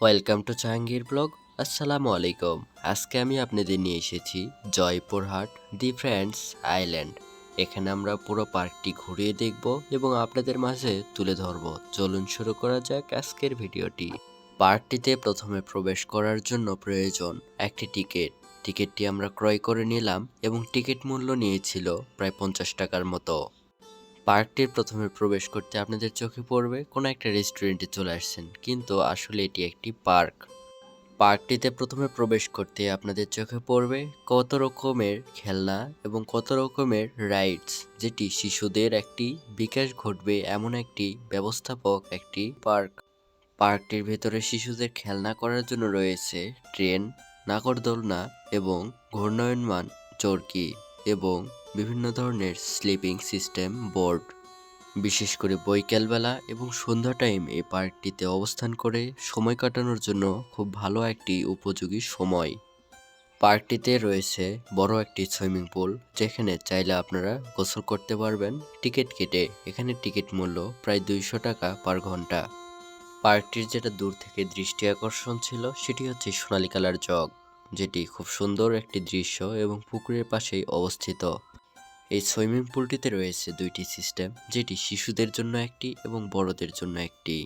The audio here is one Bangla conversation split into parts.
ওয়েলকাম টু জাহাঙ্গীর ব্লগ আসসালামু আলাইকুম আজকে আমি আপনাদের নিয়ে এসেছি জয়পুরহাট দি ফ্রেন্ডস আইল্যান্ড এখানে আমরা পুরো পার্কটি ঘুরিয়ে দেখব এবং আপনাদের মাঝে তুলে ধরব। চলুন শুরু করা যাক আজকের ভিডিওটি। পার্কটিতে প্রথমে প্রবেশ করার জন্য প্রয়োজন একটি টিকিট। টিকিটটি আমরা ক্রয় করে নিলাম এবং টিকিট মূল্য নিয়েছিল প্রায় পঞ্চাশ টাকার মতো। পার্কটির প্রথমে প্রবেশ করতে আপনাদের চোখে পড়বে কোনো একটা রেস্টুরেন্টে চলে আসছেন, কিন্তু আসলে এটি একটি পার্ক। পার্কটিতে প্রথমে প্রবেশ করতে আপনাদের চোখে পড়বে কত রকমের খেলনা এবং কত রকমের রাইডস যেটি শিশুদের একটি বিকাশ ঘটবে এমন একটি ব্যবস্থাপক একটি পার্ক। পার্কটির ভেতরে শিশুদের খেলনা করার জন্য রয়েছে ট্রেন, নাগরদোলনা এবং ঘূর্ণয়নমান চরকি এবং বিভিন্ন ধরনের স্লিপিং সিস্টেম বোর্ড বিশেষ করে বৈকালবেলা এবং সন্ধ্যা টাইম এই পার্কটিতে অবস্থান করে সময় কাটানোর জন্য খুব ভালো একটি উপযোগী সময়। পার্কটিতে রয়েছে বড় একটি সুইমিং পুল যেখানে চাইলে আপনারা গোসল করতে পারবেন। টিকিট কেটে এখানে টিকিট মূল্য প্রায় দুইশো টাকা পার ঘণ্টা। পার্কটির যেটা দূর থেকে দৃষ্টি আকর্ষণ ছিল, সেটি হচ্ছে সোনালী কালার জগ, যেটি খুব সুন্দর একটি দৃশ্য এবং পুকুরের পাশেই অবস্থিত। এই সুইমিং পুলটিতে রয়েছে দুইটি সিস্টেম, যেটি শিশুদের জন্য একটি এবং বড়দের জন্য একটি।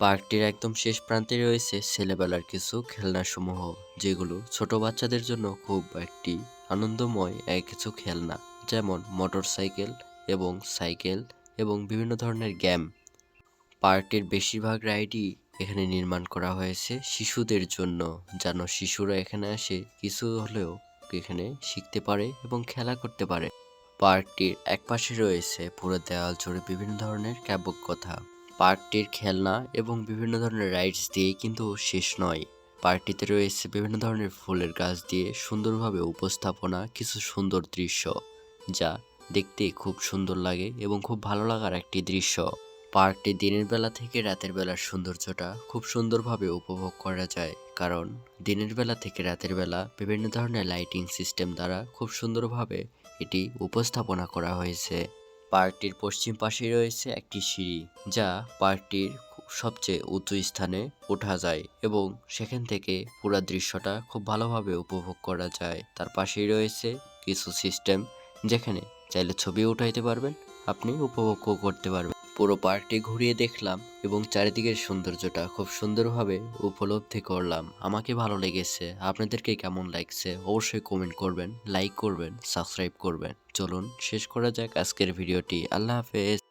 পার্কটির একদম শেষ প্রান্তে রয়েছে ছেলেবেলার কিছু খেলনাসমূহ, যেগুলো ছোট বাচ্চাদের জন্য খুব একটি আনন্দময় এক কিছু খেলনা, যেমন মোটর সাইকেল এবং সাইকেল এবং বিভিন্ন ধরনের গেম পার্কটির বেশিরভাগ রাইডই এখানে নির্মাণ করা হয়েছে শিশুদের জন্য, যেন শিশুরা এখানে আসে কিছু হলেও এখানে শিখতে পারে এবং খেলা করতে পারে। পার্কটির একপাশে রয়েছে পুরো দেওয়াল জুড়ে বিভিন্ন ধরনের কথা। পার্কটির খেলনা এবং বিভিন্ন ধরনের রাইডস দিয়ে কিন্তু শেষ নয়। পার্কটিতে রয়েছে বিভিন্ন ধরনের ফুলের গাছ দিয়ে সুন্দরভাবে উপস্থাপনা কিছু সুন্দর দৃশ্য, যা দেখতে খুব সুন্দর লাগে এবং খুব ভালো লাগার একটি দৃশ্য। পার্কটি দিনের বেলা থেকে রাতের বেলার সৌন্দর্যটা খুব সুন্দরভাবে উপভোগ করা যায়, কারণ দিনের বেলা থেকে রাতের বেলা বিভিন্ন ধরনের লাইটিং সিস্টেম দ্বারা খুব সুন্দরভাবে এটি উপস্থাপনা করা হয়েছে। পার্কটির পশ্চিম পাশে রয়েছে একটি সিঁড়ি, যা পার্কটির সবচেয়ে উঁচু স্থানে ওঠা যায় এবং সেখান থেকে পুরা দৃশ্যটা খুব ভালোভাবে উপভোগ করা যায়। তার পাশেই রয়েছে কিছু সিস্টেম, যেখানে চাইলে ছবি উঠাইতে পারবেন, আপনি উপভোগ করতে পারবেন। পুরো পার্কটি ঘুরিয়ে দেখলাম এবং চারিদিকের সৌন্দর্যটা খুব সুন্দরভাবে উপলব্ধি করলাম। আমাকে ভালো লেগেছে। আপনাদেরকে কেমন লাগছে অবশ্যই কমেন্ট করবেন লাইক করবেন সাবস্ক্রাইব করবেন। চলুন, শেষ করা যাক আজকের ভিডিওটি। আল্লাহ হাফেজ।